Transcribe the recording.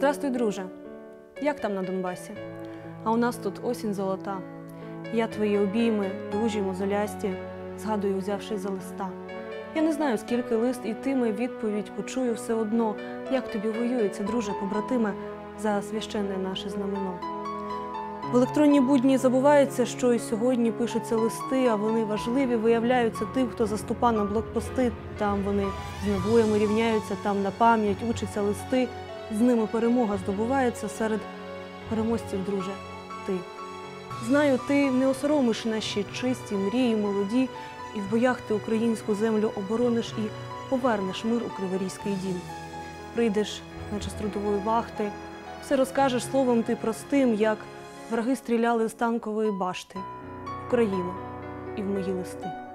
Здрастуй, друже. Як там на Донбасі? А у нас тут осінь золота. Я твої обійми, дружі, мозолясті, згадую, взявшись за листа. Я не знаю, скільки лист ітиме, відповідь почую все одно, як тобі воюється, друже, побратиме, за священне наше знамено. В електронні будні забувається, що і сьогодні пишуться листи, а вони важливі, виявляються тим, хто заступа на блокпости. Там вони з набоями рівняються, там на пам'ять учаться листи. З ними перемога здобувається серед переможців, друже, ти. Знаю, ти не осоромиш наші чисті мрії, молоді, і в боях ти українську землю оборониш і повернеш мир у Криворізький дім. Прийдеш, наче з трудової вахти, все розкажеш словом ти простим, як враги стріляли з танкової башти в і в мої листи.